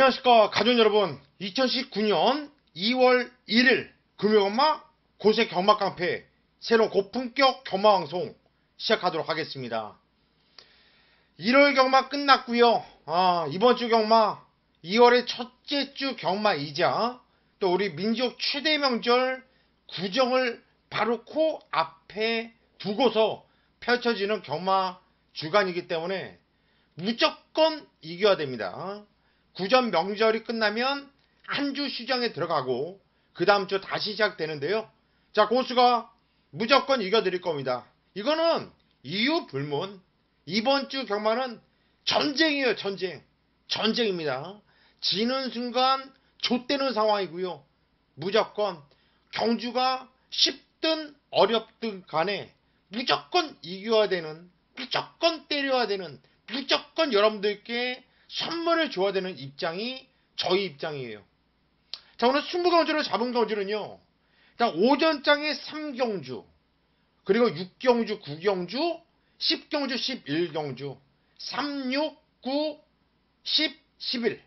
안녕하십니까 가족 여러분. 2019년 2월 1일 금요엄마 고세 경마 깡패 새로운 고품격 경마 방송 시작하도록 하겠습니다. 1월 경마 끝났고요. 아, 이번 주 경마 2월의 첫째 주 경마이자 또 우리 민족 최대 명절 구정을 바로 코 앞에 두고서 펼쳐지는 경마 주간이기 때문에 무조건 이겨야 됩니다. 구전 명절이 끝나면 한 주 시장에 들어가고 그 다음 주 다시 시작되는데요. 자 고수가 무조건 이겨드릴 겁니다. 이거는 이유 불문. 이번 주 경마는 전쟁이에요 전쟁. 전쟁입니다. 지는 순간 좆되는 상황이고요. 무조건 경주가 쉽든 어렵든 간에 무조건 이겨야 되는 무조건 때려야 되는 무조건 여러분들께 선물을 줘야 되는 입장이 저희 입장이에요. 자 오늘 순부경주를 잡은 경주는요. 일단 오전장에 3경주 그리고 6경주, 9경주, 10경주, 11경주 3, 6, 9, 10, 11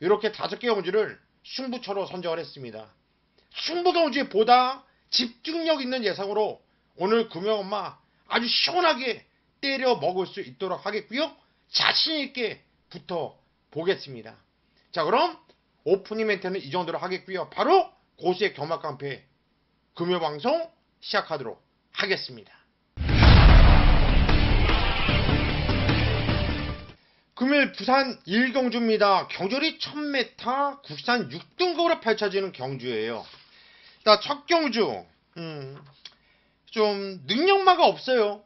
이렇게 다섯 개 경주를 승부처로 선정을 했습니다. 승부 경주에 보다 집중력 있는 예상으로 오늘 금요엄마 아주 시원하게 때려 먹을 수 있도록 하겠고요. 자신 있게 붙어 보겠습니다. 자 그럼 오프닝 멘트는 이 정도로 하겠고요. 바로 고수의 경마 깡패 금요 방송 시작하도록 하겠습니다. 금요일 부산 1경주입니다. 경절이 1000m 국산 6등급으로 펼쳐지는 경주예요. 자, 첫 경주 음, 좀 능력마가 없어요.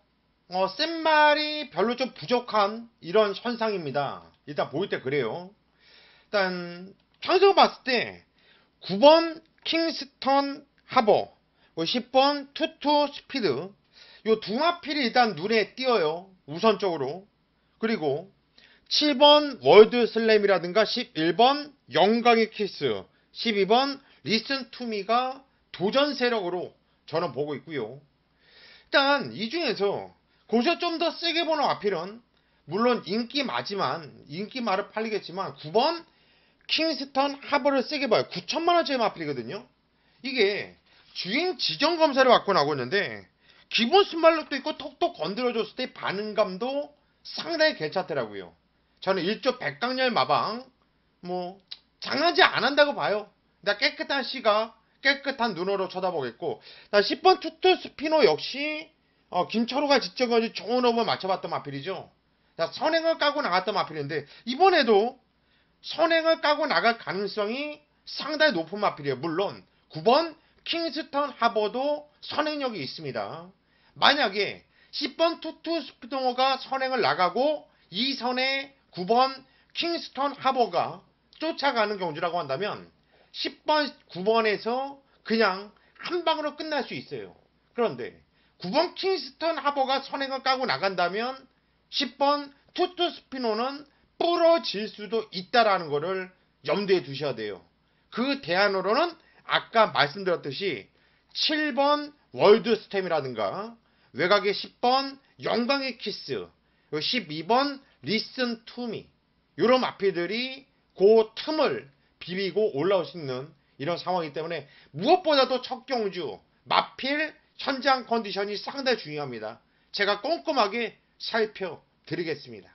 어, 센 말이 별로 좀 부족한 이런 현상입니다. 일단 보일 때 그래요. 일단 평소 봤을 때 9번 킹스턴 하버, 10번 투투 스피드 요 두 마필이 일단 눈에 띄어요. 우선적으로. 그리고 7번 월드 슬램이라든가 11번 영광의 키스, 12번 리슨 투미가 도전 세력으로 저는 보고 있고요. 일단 이 중에서 고서 좀더 세게 보는 마필은 물론 인기 마지만 인기 말을 팔리겠지만 9번 킹스턴 하버를 세게 봐요. 9천만원짜리 마필이거든요. 이게 주행 지정 검사를 받고 나고 있는데 기본 순발력도 있고 톡톡 건드려줬을 때 반응감도 상당히 괜찮더라고요. 저는 1조 백강렬 마방 뭐 장난지 안 한다고 봐요. 나 깨끗한 시각 깨끗한 눈으로 쳐다보겠고 10번 투투 스피노 역시 어, 김철호가 지적까지 좋은 호흡을 맞춰봤던 마필이죠. 자, 선행을 까고 나갔던 마필인데 이번에도 선행을 까고 나갈 가능성이 상당히 높은 마필이에요. 물론 9번 킹스턴 하버도 선행력이 있습니다. 만약에 10번 투투 스피노가 선행을 나가고 이 선에 9번 킹스턴 하버가 쫓아가는 경주라고 한다면 10번, 9번에서 그냥 한 방으로 끝날 수 있어요. 그런데 9번 킹스턴 하버가 선행을 까고 나간다면 10번 투투 스피노는 부러질 수도 있다라는 것을 염두에 두셔야 돼요. 그 대안으로는 아까 말씀드렸듯이 7번 월드 스템이라든가 외곽의 10번 영광의 키스 12번 리슨 투미 이런 마피들이 그 틈을 비비고 올라올 수 있는 이런 상황이기 때문에 무엇보다도 첫 경주 마필 현장 컨디션이 상당히 중요합니다. 제가 꼼꼼하게 살펴드리겠습니다.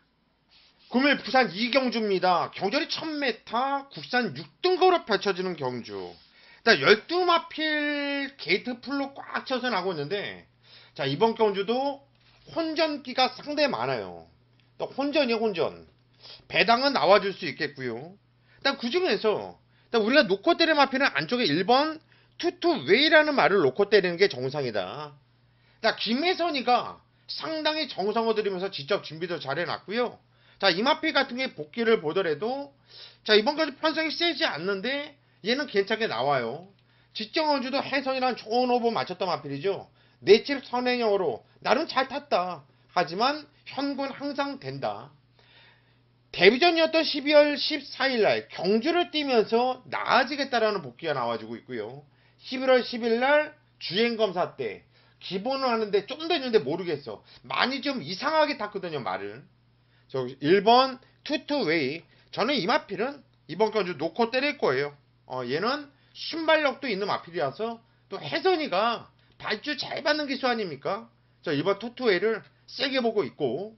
금요일 부산 이경주입니다. 경절이 1000m 국산 6등급으로 펼쳐지는 경주. 일단 12마필 게이트 풀로 꽉 쳐서 나고 있는데 자 이번 경주도 혼전기가 상당히 많아요. 또 혼전이 혼전. 배당은 나와줄 수 있겠고요. 일단 그 중에서 일단 우리가 놓고 때리는 마필은 안쪽에 1번 투투 웨이라는 말을 놓고 때리는 게 정상이다. 자, 김혜선이가 상당히 정성을 들이면서 직접 준비도 잘 해놨고요. 자, 이마필 같은 게 복귀를 보더라도 자, 이번까지 편성이 세지 않는데 얘는 괜찮게 나와요. 직정원주도 혜선이랑 좋은 호흡 맞췄던 마필이죠. 내집 선행형으로 나름 잘 탔다. 하지만 현군 항상 된다. 데뷔전이었던 12월 14일 날 경주를 뛰면서 나아지겠다라는 복귀가 나와주고 있고요. 11월 10일 날 주행검사 때 기본을 하는데 좀 더 있는데 모르겠어. 많이 좀 이상하게 탔거든요, 말을. 저 1번 투투웨이. 저는 이 마필은 이번 경주 놓고 때릴 거예요. 어, 얘는 순발력도 있는 마필이라서 또 혜선이가 발주 잘 받는 기수 아닙니까? 자, 이번 토토회를 세게 보고 있고,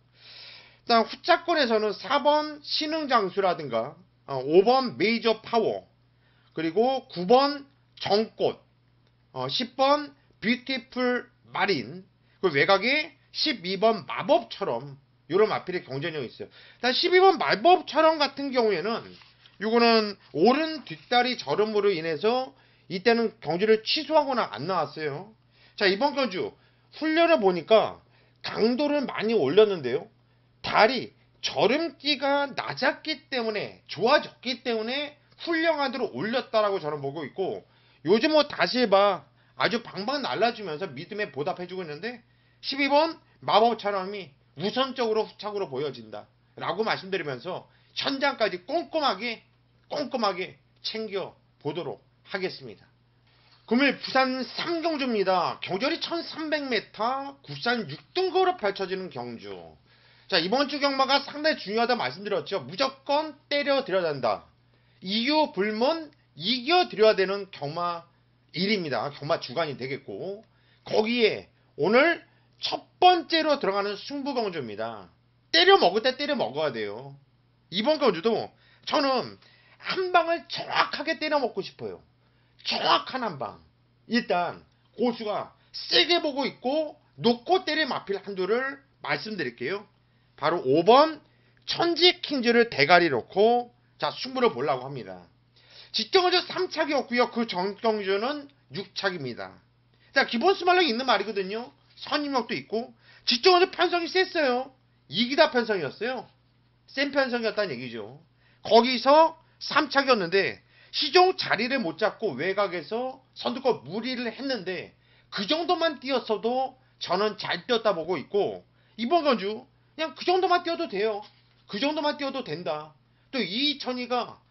일단 후차권에서는 4번 신흥장수라든가, 어, 5번 메이저 파워, 그리고 9번 정꽃, 어, 10번 뷰티풀 마린, 그 외곽에 12번 마법처럼 이런 마필의 경쟁력이 있어요. 일단 12번 마법처럼 같은 경우에는 이거는 오른 뒷다리 저름으로 인해서 이때는 경주를 취소하거나 안 나왔어요. 자 이번 경주 훈련을 보니까 강도를 많이 올렸는데요. 다리 저름기가 낮았기 때문에 좋아졌기 때문에 훌륭하도로 올렸다라고 저는 보고 있고 요즘 뭐 다시 해봐 아주 방방 날라주면서 믿음에 보답해주고 있는데 12번 마법처럼이 우선적으로 후착으로 보여진다 라고 말씀드리면서 현장까지 꼼꼼하게 꼼꼼하게 챙겨 보도록 하겠습니다. 금일 부산 3경주입니다. 경절이 1300m, 국산 6등급으로 펼쳐지는 경주. 자, 이번 주 경마가 상당히 중요하다 말씀드렸죠. 무조건 때려 들여야 된다. 이유 불문 이겨 드려야 되는 경마 일입니다. 경마 주간이 되겠고 거기에 오늘 첫 번째로 들어가는 승부 경주입니다. 때려 먹을 때 때려 먹어야 돼요. 이번 경주도 저는 한 방을 정확하게 때려 먹고 싶어요. 정확한 한 방. 일단 고수가 세게 보고 있고 놓고 때릴 마필 한두를 말씀드릴게요. 바로 5번 천지 킹즈를 대가리 놓고 자 승부를 보려고 합니다. 직경주 3착이었고요. 그 정경주는 6착입니다. 자 기본 수말력이 있는 말이거든요. 선임력도 있고 직경주 편성이 셌어요. 이기다 편성이었어요. 센 편성이었다는 얘기죠. 거기서 3착이었는데 시종 자리를 못 잡고 외곽에서 선두권 무리를 했는데 그 정도만 뛰었어도 저는 잘 뛰었다 보고 있고 이번 건주 그냥 그 정도만 뛰어도 돼요. 그 정도만 뛰어도 된다. 또 이천이가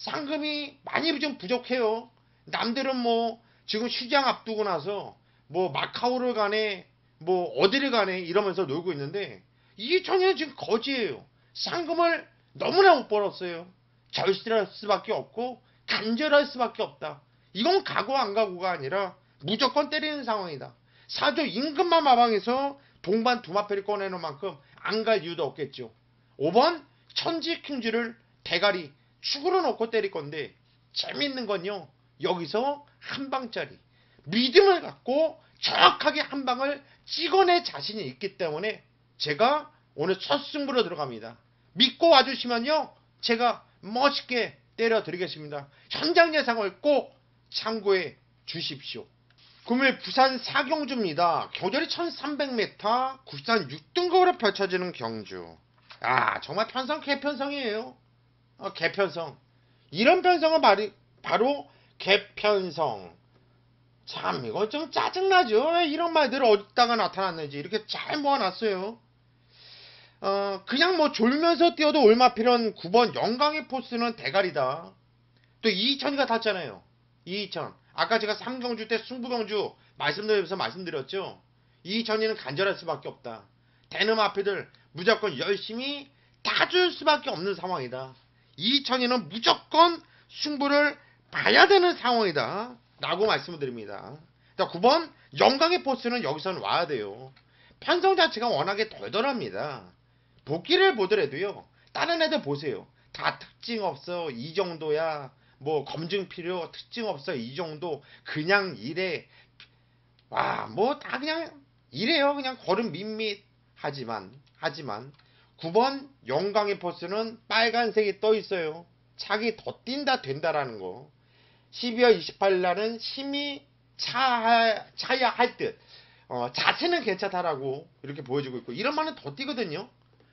상금이 많이 좀 부족해요. 남들은 뭐 지금 휴장 앞두고 나서 뭐 마카오를 가네 뭐 어디를 가네 이러면서 놀고 있는데 이천이는 지금 거지예요. 상금을 너무나 못 벌었어요. 절실할 수밖에 없고 간절할 수밖에 없다. 이건 가고 안 가고가 아니라 무조건 때리는 상황이다. 사조 임금만 마방에서 동반 두마패를 꺼내는 만큼 안 갈 이유도 없겠죠. 5번 천지 킹즈를 대가리 축으로 놓고 때릴 건데 재밌는 건요. 여기서 한 방짜리 믿음을 갖고 정확하게 한 방을 찍어낼 자신이 있기 때문에 제가 오늘 첫 승부로 들어갑니다. 믿고 와주시면요. 제가 멋있게 때려드리겠습니다. 현장 예상을 꼭 참고해 주십시오. 금일 부산 사경주입니다. 경절이 1300m, 국산 6등급으로 펼쳐지는 경주. 아, 정말 편성 개편성이에요. 어, 개편성. 이런 편성은 말이, 바로 개편성. 참, 이거 좀 짜증나죠? 왜 이런 말들 어디다가 나타났는지 이렇게 잘 모아놨어요. 어, 그냥 뭐 졸면서 뛰어도 올마필은 9번 영광의 포스는 대가리다. 또 이희천이가 탔잖아요. 이희천. 아까 제가 삼경주 때 승부경주 말씀드리면서 말씀드렸죠. 이희천이는 간절할 수밖에 없다. 대놈 앞에들 무조건 열심히 다 줄 수밖에 없는 상황이다. 이희천이는 무조건 승부를 봐야 되는 상황이다. 라고 말씀을 드립니다. 자, 9번 영광의 포스는 여기서는 와야 돼요. 편성 자체가 워낙에 덜덜합니다. 복귀를 보더라도요. 다른 애들 보세요. 다 특징 없어. 이 정도야. 뭐 검증 필요 특징 없어. 이 정도. 그냥 이래. 와, 뭐 다 그냥 이래요. 그냥 걸음 밋밋. 하지만 하지만 9번 영광의 포스는 빨간색이 떠 있어요. 차기 더 뛴다 된다라는 거. 12월 28일 날은 심히 차, 차야 할 듯. 어, 자체는 괜찮다라고 이렇게 보여주고 있고 이런 말은 더 뛰거든요.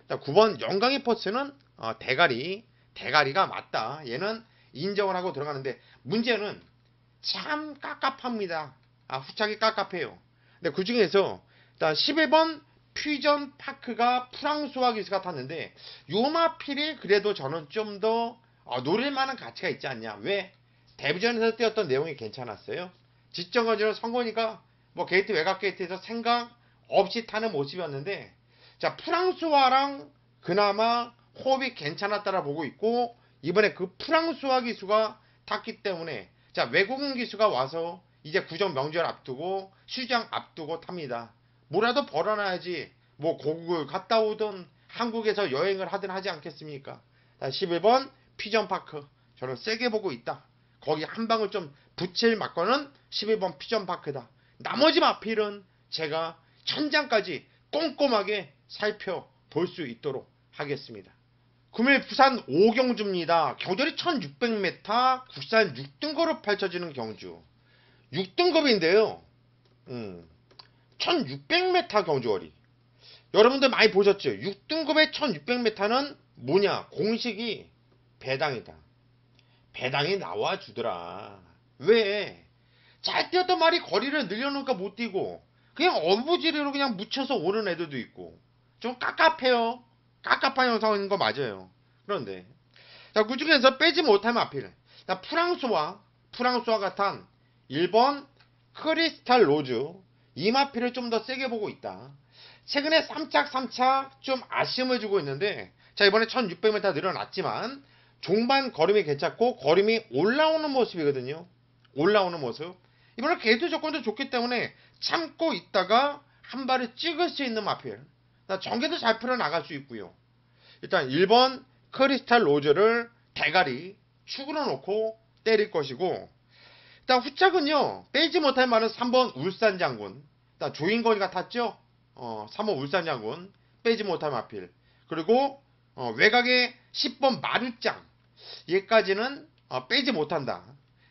자, 9번 영광의 포스는 어, 대가리, 대가리가 맞다. 얘는 인정을 하고 들어가는데 문제는 참 깝깝합니다. 아, 후착이 깝깝해요. 근데 그 중에서 11번 퓨전 파크가 프랑스와 기수가 탔는데 요마필이 그래도 저는 좀더 어, 노릴 만한 가치가 있지 않냐. 왜? 데뷔전에서 뛰었던 내용이 괜찮았어요. 지정거지는 성곤이가 뭐 게이트 외곽 게이트에서 생각 없이 타는 모습이었는데 자 프랑스와랑 그나마 호흡이 괜찮았다라 보고 있고 이번에 그 프랑스화 기수가 탔기 때문에 자 외국인 기수가 와서 이제 구정 명절 앞두고 휴장 앞두고 탑니다. 뭐라도 벌어놔야지 뭐 고국을 갔다 오든 한국에서 여행을 하든 하지 않겠습니까? 자, 11번 피전파크 저는 세게 보고 있다. 거기 한 방울 좀 붙일 맞고는 11번 피전파크다. 나머지 마필은 제가 천장까지 꼼꼼하게 살펴볼 수 있도록 하겠습니다. 금일 부산 5경주입니다. 경절이 1600m, 국산 6등급으로 펼쳐지는 경주. 6등급인데요. 음, 1600m 경주거리. 여러분들 많이 보셨죠? 6등급의 1600m는 뭐냐? 공식이 배당이다. 배당이 나와주더라. 왜? 잘 뛰었던 말이 거리를 늘려놓으니까 못 뛰고, 그냥 어부지리로 그냥 묻혀서 오는 애들도 있고, 좀 깝깝해요. 깝깝한 영상인 거 맞아요. 그런데, 자, 그 중에서 빼지 못하면 앞필. 자, 프랑스와, 프랑스와 같은 1번 크리스탈 로즈, 이 마필을 좀더 세게 보고 있다. 최근에 3착, 3착 좀 아쉬움을 주고 있는데, 자, 이번에 1600m 늘어났지만, 종반 걸음이 괜찮고, 걸음이 올라오는 모습이거든요. 올라오는 모습. 이번에 게이트 조건도 좋기 때문에 참고 있다가 한 발을 찍을 수 있는 마필. 전개도 잘 풀어나갈 수 있고요. 일단 1번 크리스탈 로즈를 대가리 축으로 놓고 때릴 것이고 일단 후착은요 빼지 못할 말은 3번 울산 장군. 일단 조인건이가 탔죠? 어, 3번 울산 장군. 빼지 못할 마필 그리고 어, 외곽에 10번 마루짱 얘까지는 어, 빼지 못한다.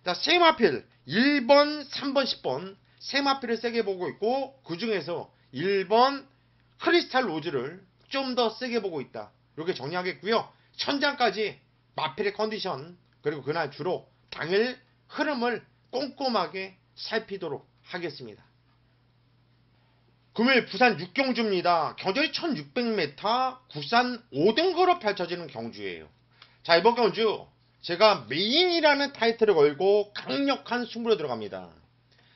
자, 세 마필 1번, 3번, 10번. 세 마필을 세게 보고 있고 그 중에서 1번 크리스탈 로즈를 좀 더 세게 보고 있다. 이렇게 정리하겠고요. 천장까지 마필의 컨디션 그리고 그날 주로 당일 흐름을 꼼꼼하게 살피도록 하겠습니다. 금요일 부산 6경주입니다. 경절이 1600m 국산 5등거로 펼쳐지는 경주예요. 자 이번 경주 제가 메인이라는 타이틀을 걸고 강력한 승부로 들어갑니다.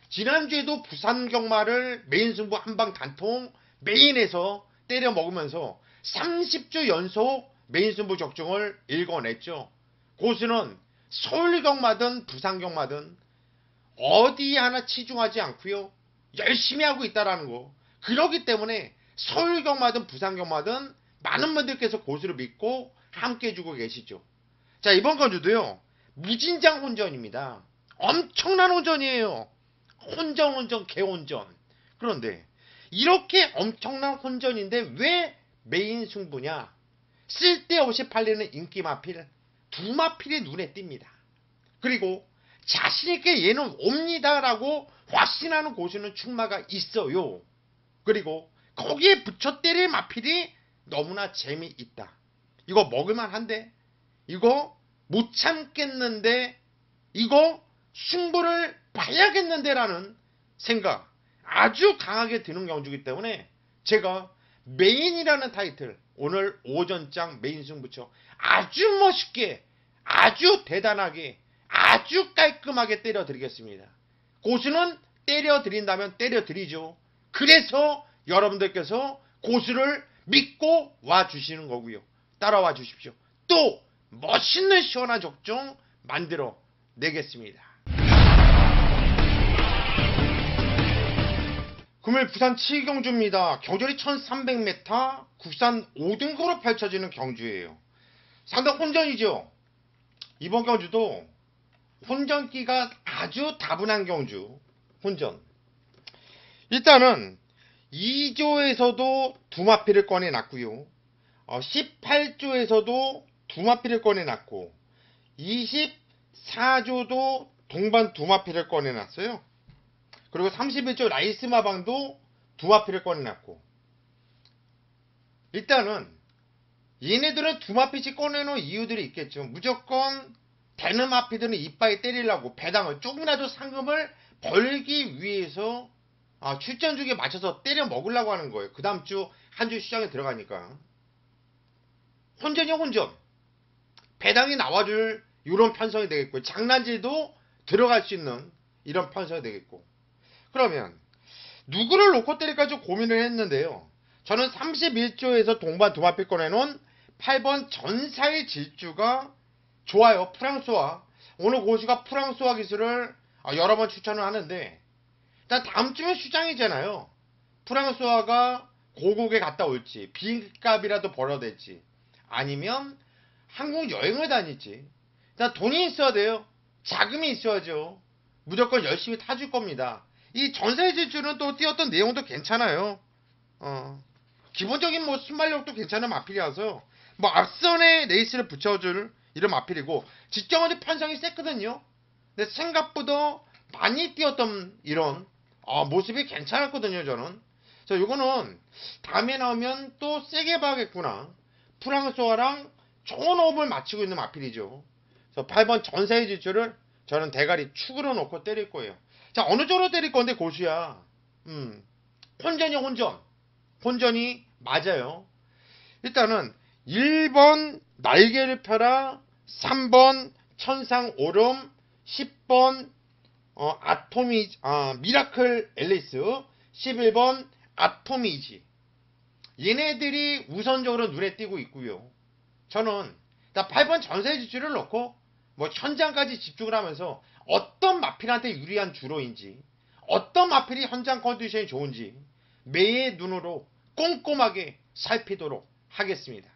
지난주에도 부산 경마를 메인 승부 한방 단통 메인에서 때려 먹으면서 30주 연속 메인 승부 적중을 읽어냈죠. 고수는 서울 경마든 부산 경마든 어디 하나 치중하지 않고요. 열심히 하고 있다라는 거. 그러기 때문에 서울 경마든 부산 경마든 많은 분들께서 고수를 믿고 함께 해주고 계시죠. 자 이번 건주도요. 무진장 혼전입니다. 엄청난 혼전이에요. 혼전 혼전 개혼전. 그런데 이렇게 엄청난 혼전인데 왜 메인 승부냐? 쓸데없이 팔리는 인기 마필 두 마필이 눈에 띕니다. 그리고 자신있게 얘는 옵니다라고 확신하는 고수는 충마가 있어요. 그리고 거기에 붙여 때릴 마필이 너무나 재미있다. 이거 먹을만한데? 이거 못 참겠는데? 이거 승부를 봐야겠는데라는 생각 아주 강하게 드는 경주이기 때문에 제가 메인이라는 타이틀 오늘 오전장 메인 승부처 아주 멋있게 아주 대단하게 아주 깔끔하게 때려드리겠습니다. 고수는 때려드린다면 때려드리죠. 그래서 여러분들께서 고수를 믿고 와주시는 거고요. 따라와 주십시오. 또 멋있는 시원한 적종 만들어 내겠습니다. 금요일 부산 7경주입니다. 경절이 1300m, 국산 5등급으로 펼쳐지는 경주예요. 상당 혼전이죠. 이번 경주도 혼전기가 아주 다분한 경주. 혼전. 일단은 2조에서도 두 마피를 꺼내놨고요. 어, 18조에서도 두 마피를 꺼내놨고 24조도 동반 두 마피를 꺼내놨어요. 그리고 31조 라이스 마방도 두 마피를 꺼내놨고 일단은 얘네들은 두 마피씩 꺼내놓은 이유들이 있겠죠. 무조건 되는 마피들은 이빨에 때리려고 배당을 조금이라도 상금을 벌기 위해서 아, 출전 중에 맞춰서 때려 먹으려고 하는 거예요. 그 다음 주 한 주 시장에 들어가니까. 혼전이 혼전. 배당이 나와줄 이런 편성이 되겠고 장난질도 들어갈 수 있는 이런 편성이 되겠고 그러면 누구를 놓고 때릴까 좀 고민을 했는데요. 저는 31조에서 동반 두마필 꺼내놓은 8번 전사의 질주가 좋아요. 프랑스와. 오늘 고수가 프랑스와 기술을 아, 여러 번 추천을 하는데, 일단 다음 주면 시장이잖아요. 프랑스와가 고국에 갔다 올지, 비값이라도 벌어댈지, 아니면 한국 여행을 다닐지. 일단 돈이 있어야 돼요. 자금이 있어야죠. 무조건 열심히 타줄 겁니다. 이 전세 질주는 또 띄었던 내용도 괜찮아요. 어. 기본적인 뭐 순발력도 괜찮은 마필이라서 뭐 앞선에 레이스를 붙여줄 이런 마필이고 직경원의 편성이 셌거든요. 근데 생각보다 많이 뛰었던 이런 어, 모습이 괜찮았거든요. 저는. 그래서 이거는 다음에 나오면 또 세게 봐야겠구나. 프랑스어랑 좋은 호흡을 맞추고 있는 마필이죠. 그래서 8번 전세의 질주를 저는 대가리 축으로 놓고 때릴 거예요. 자 어느 쪽으로 때릴 건데 고수야. 음 혼전이 혼전. 혼전이 맞아요. 일단은 1번 날개를 펴라 3번 천상 오름 10번 어, 아토미 아, 미라클 앨리스 11번 아토미지 얘네들이 우선적으로 눈에 띄고 있고요. 저는 8번 전세 지출을 놓고 뭐 현장까지 집중을 하면서 어떤 마필한테 유리한 주로인지 어떤 마필이 현장 컨디션이 좋은지 매의 눈으로 꼼꼼하게 살피도록 하겠습니다.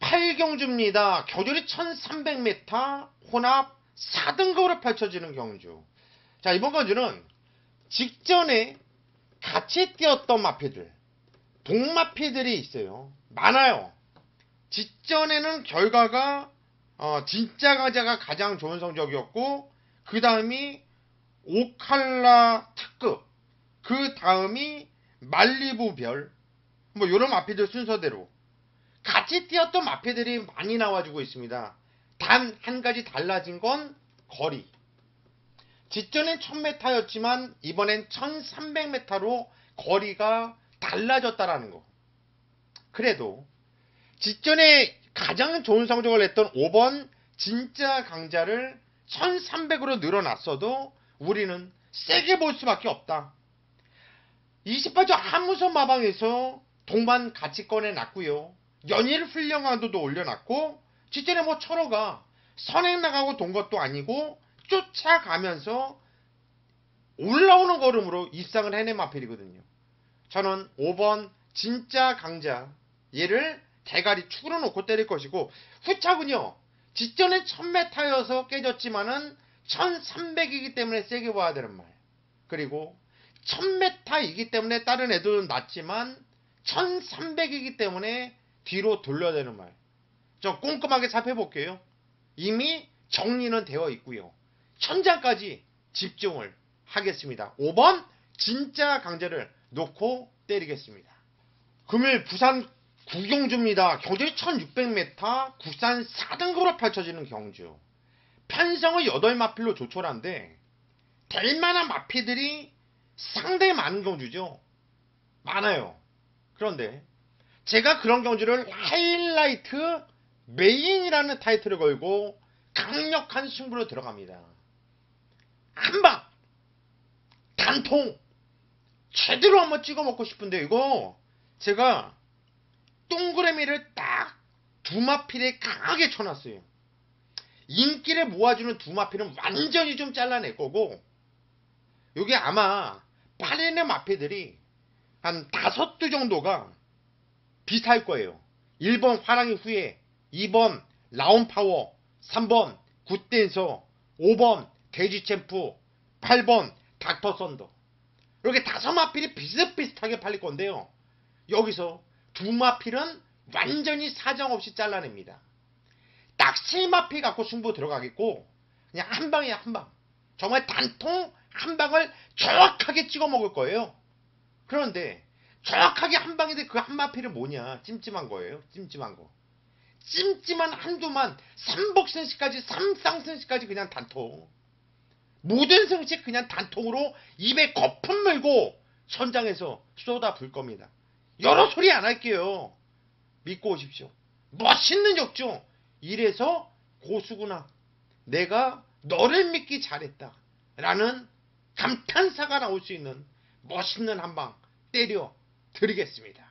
8경주입니다. 겨울이 1300m 혼합 4등급으로 펼쳐지는 경주. 자, 이번 경주는 직전에 같이 뛰었던 마피들, 동마피들이 있어요. 많아요. 직전에는 결과가 어, 진짜 가자가 가장 좋은 성적이었고 그 다음이 오칼라 특급, 그 다음이 말리부별, 뭐 이런 마피들 순서대로 같이 뛰었던 마피들이 많이 나와주고 있습니다. 단 한 가지 달라진 건 거리. 직전엔 1000m였지만 이번엔 1300m로 거리가 달라졌다라는 거. 그래도 직전에 가장 좋은 성적을 냈던 5번 진짜 강자를 1300으로 늘어났어도 우리는 세게 볼 수밖에 없다. 28조 한무선 마방에서 동반 같이 꺼내놨고요. 연일 훈련강도도 올려놨고 직전에 뭐 철호가 선행 나가고 돈 것도 아니고 쫓아가면서 올라오는 걸음으로 입상을 해낸 마필이거든요. 저는 5번 진짜 강자 얘를 대가리 축으로 놓고 때릴 것이고 후착은요. 직전에 1000m여서 깨졌지만은 1300이기 때문에 세게 봐야 되는 말. 그리고 1000m이기 때문에 다른 애들은 낮지만 1300이기 때문에 뒤로 돌려야 되는 말. 좀 꼼꼼하게 살펴볼게요. 이미 정리는 되어 있고요. 천장까지 집중을 하겠습니다. 5번 진짜 강제를 놓고 때리겠습니다. 금일 부산 구경주입니다. 경주 1600m 국산 4등급으로 펼쳐지는 경주. 편성은 8마필로 조촐한데 될만한 마피들이 상당히 많은 경주죠. 많아요. 그런데 제가 그런 경주를 하이라이트 메인이라는 타이틀을 걸고 강력한 승부로 들어갑니다. 한방 단통 제대로 한번 찍어 먹고 싶은데 이거 제가 동그라미를 딱 두마필에 강하게 쳐놨어요. 인기를 모아주는 두마필은 완전히 좀 잘라낼 거고 여기 아마 팔리는 마피들이 한 다섯 두 정도가 비슷할 거예요. 1번 화랑이 후에 2번 라운 파워 3번 굿댄서 5번 돼지 챔프 8번 닥터 썬더 이렇게 다섯 마필이 비슷비슷하게 팔릴 건데요. 여기서 두 마필은 완전히 사정없이 잘라냅니다. 딱 세 마필 갖고 승부 들어가겠고 그냥 한 방이야 한 방. 정말 단통 한 방을 정확하게 찍어 먹을 거예요. 그런데 정확하게 한 방인데 그 한 마필은 뭐냐? 찜찜한 거예요. 찜찜한 거. 찜찜한 한두만 삼복승식까지 삼쌍승식까지 그냥 단통. 모든 승식 그냥 단통으로 입에 거품 물고 천장에서 쏟아 불 겁니다. 여러 소리 안 할게요. 믿고 오십시오. 멋있는 역중. 이래서 고수구나. 내가 너를 믿기 잘했다. 라는 감탄사가 나올 수 있는 멋있는 한방 때려 드리겠습니다.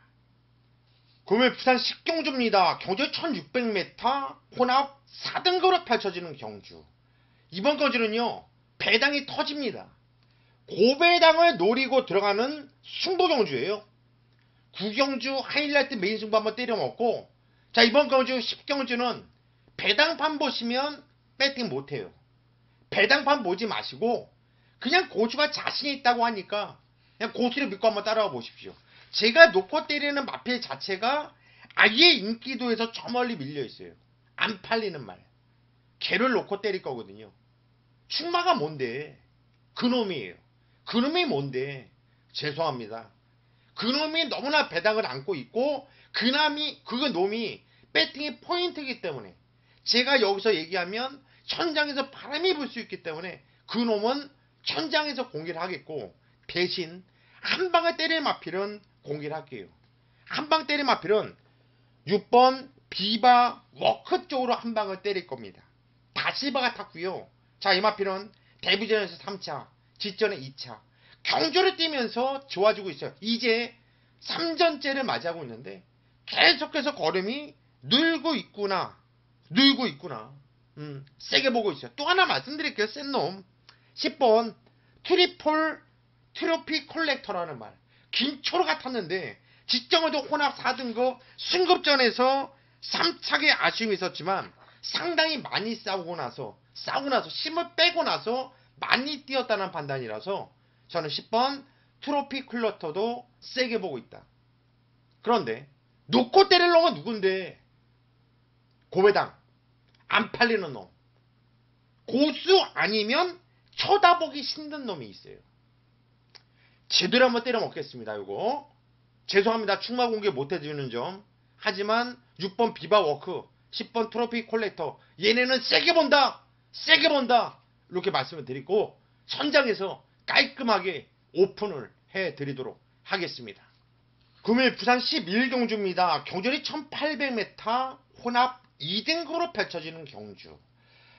금일 부산 식경주입니다. 경주 1600m 혼합 4등급으로 펼쳐지는 경주. 이번 경주는요, 배당이 터집니다. 고배당을 노리고 들어가는 승부 경주예요. 구경주 하이라이트 메인 승부 한번 때려먹고, 자, 이번 경주 10경주는 배당판 보시면 배팅 못해요. 배당판 보지 마시고, 그냥 고수가 자신 있다고 하니까, 그냥 고수를 믿고 한번 따라와 보십시오. 제가 놓고 때리는 마필 자체가 아예 인기도에서 저 멀리 밀려 있어요. 안 팔리는 말. 개를 놓고 때릴 거거든요. 충마가 뭔데? 그놈이에요. 그놈이 뭔데? 죄송합니다. 그놈이 너무나 배당을 안고 있고 그남이 그 놈이 배팅의 포인트이기 때문에 제가 여기서 얘기하면 천장에서 바람이 불 수 있기 때문에 그 놈은 천장에서 공개를 하겠고 대신 한 방에 때릴 마필은 공개를 할게요. 한 방 때릴 마필은 6번 비바 워크 쪽으로 한 방을 때릴 겁니다. 다시바가 탔고요. 자, 이 마필은 데뷔전에서 3차, 직전에 2차. 경주를 뛰면서 좋아지고 있어요. 이제 3전째를 맞이하고 있는데 계속해서 걸음이 늘고 있구나. 늘고 있구나. 음, 세게 보고 있어요. 또 하나 말씀드릴게요. 센 놈. 10번 트리폴 트로피 콜렉터라는 말. 김초로 같았는데 직정에도 혼합 4등급 승급전에서 3차게 아쉬움이 있었지만 상당히 많이 싸우고 나서 싸우고 나서 힘을 빼고 나서 많이 뛰었다는 판단이라서 저는 10번 트로피 쿨러터도 세게 보고 있다. 그런데 놓고 때릴 놈은 누군데 고배당 안 팔리는 놈 고수 아니면 쳐다보기 힘든 놈이 있어요. 제대로 한번 때려 먹겠습니다. 이거 죄송합니다. 충마 공개 못 해주는 점. 하지만 6번 비바워크, 10번 트로피 콜렉터 얘네는 세게 본다. 세게 본다. 이렇게 말씀을 드리고 선장에서 깔끔하게 오픈을 해드리도록 하겠습니다. 금일 부산 11경주입니다. 경주이 1800m 혼합 2등급으로 펼쳐지는 경주.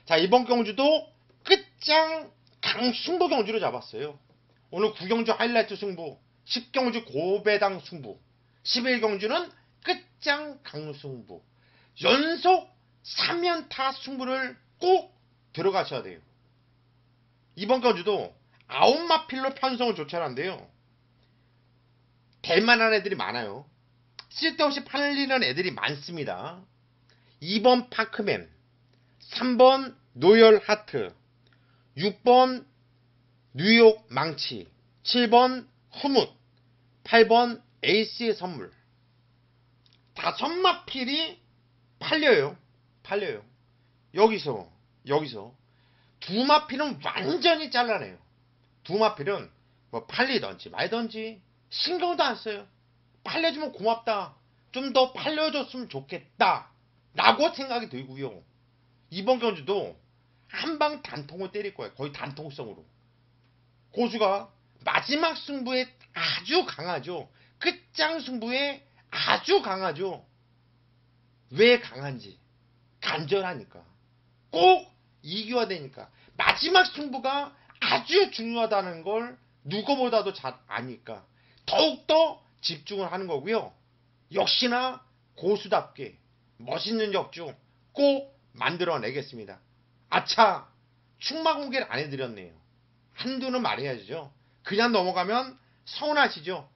자 이번 경주도 끝장 강승부 경주로 잡았어요. 오늘 9경주 하이라이트 승부, 10경주 고배당 승부, 11경주는 끝장 강승부. 연속 3연타 승부를 꼭 들어가셔야 돼요. 이번 경주도 아웃마필로 편성을 조찰한데요. 될만한 애들이 많아요. 쓸데없이 팔리는 애들이 많습니다. 2번 파크맨, 3번 노열 하트, 6번 뉴욕 망치, 7번 후뭇, 8번 에이스의 선물. 다섯 마필이 팔려요. 팔려요. 여기서, 여기서. 두 마필은 완전히 잘라내요. 두 마필은 뭐 팔리던지 말던지 신경도 안 써요. 팔려주면 고맙다. 좀 더 팔려줬으면 좋겠다. 라고 생각이 들고요. 이번 경주도 한 방 단통을 때릴 거예요. 거의 단통성으로. 고수가 마지막 승부에 아주 강하죠. 끝장 승부에 아주 강하죠. 왜 강한지. 간절하니까. 꼭 이겨야 되니까. 마지막 승부가 아주 중요하다는 걸 누구보다도 잘 아니까. 더욱더 집중을 하는 거고요. 역시나 고수답게 멋있는 역중 꼭 만들어내겠습니다. 아차! 충마 공개를 안 해드렸네요. 한두는 말해야죠. 그냥 넘어가면 서운하시죠?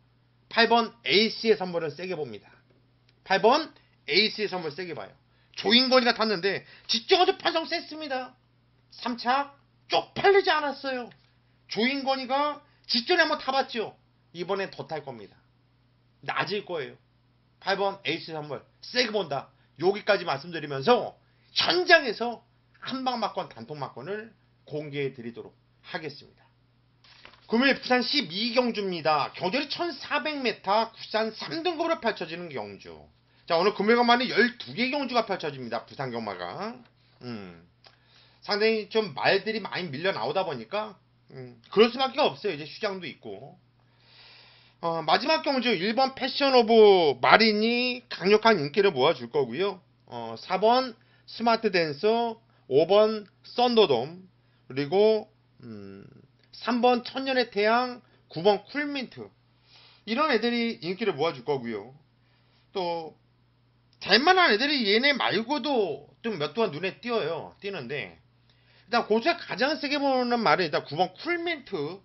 8번 에이스의 선물을 세게 봅니다. 8번 에이스의 선물 세게 봐요. 조인건이가 탔는데 직접적으로 판정 셌습니다. 3차 쪽팔리지 않았어요. 조인건이가 직전에 한번 타봤죠. 이번엔 더 탈 겁니다. 낮을 거예요. 8번 에이스 선물 세게 본다. 여기까지 말씀드리면서 현장에서 한방막권 단통막권을 공개해 드리도록 하겠습니다. 금일 부산 12경주입니다. 경주이 1400m 부산 3등급으로 펼쳐지는 경주. 자 오늘 금일간만에 12개 경주가 펼쳐집니다. 부산 경마가. 음, 상당히 좀 말들이 많이 밀려 나오다 보니까 음, 그럴 수밖에 없어요. 이제 휴장도 있고. 어, 마지막 경주 1번 패션 오브 마린이 강력한 인기를 모아줄 거고요. 어, 4번 스마트 댄서, 5번 썬더돔, 그리고 음, 3번 천년의 태양, 9번 쿨민트. 이런 애들이 인기를 모아줄 거고요. 또 될만한 애들이 얘네 말고도 좀 몇 동안 눈에 띄어요. 띄는데 일단 고수가 가장 세게 보는 말은 일단 9번 쿨멘트.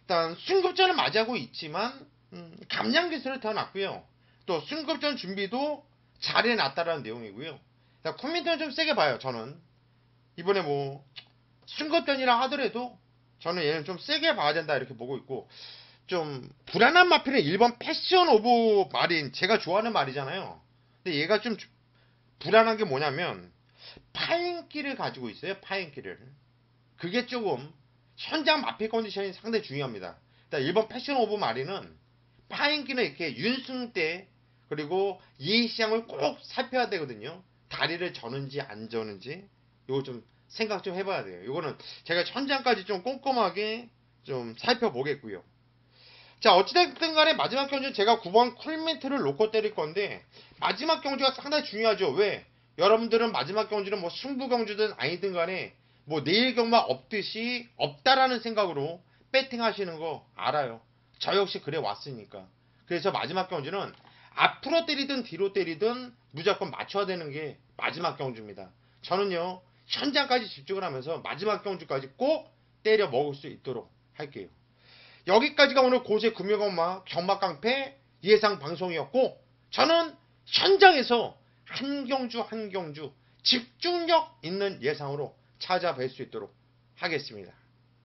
일단 순급전을 맞이하고 있지만 음, 감량 기술을 태어났고요. 또 순급전 준비도 잘 해놨다라는 내용이고요. 일단 쿨멘트는 좀 세게 봐요. 저는 이번에 뭐 순급전이라 하더라도 저는 얘는 좀 세게 봐야 된다 이렇게 보고 있고 좀 불안한 마필은 1번 패션 오브 마린 제가 좋아하는 말이잖아요. 근데 얘가 좀 주- 불안한 게 뭐냐면 파인기를 가지고 있어요. 파인기를. 그게 조금 현장 마필 컨디션이 상당히 중요합니다. 일단 1번 패션 오브 마린은 파인기는 이렇게 윤승 때 그리고 이시장을 꼭 살펴야 되거든요. 다리를 저는지 안 저는지 이거 좀 생각 좀 해봐야 돼요. 이거는 제가 현장까지 좀 꼼꼼하게 좀 살펴보겠고요. 자, 어찌됐든 간에 마지막 경주 제가 9번 쿨멘트를 놓고 때릴 건데, 마지막 경주가 상당히 중요하죠. 왜? 여러분들은 마지막 경주는 뭐 승부 경주든 아니든 간에 뭐 내일 경마 없듯이 없다라는 생각으로 배팅 하시는 거 알아요. 저 역시 그래 왔으니까. 그래서 마지막 경주는 앞으로 때리든 뒤로 때리든 무조건 맞춰야 되는 게 마지막 경주입니다. 저는요, 현장까지 집중을 하면서 마지막 경주까지 꼭 때려 먹을 수 있도록 할게요. 여기까지가 오늘 고세 금융엄마 경마깡패 예상 방송이었고 저는 현장에서 한 경주 한 경주 집중력 있는 예상으로 찾아뵐 수 있도록 하겠습니다.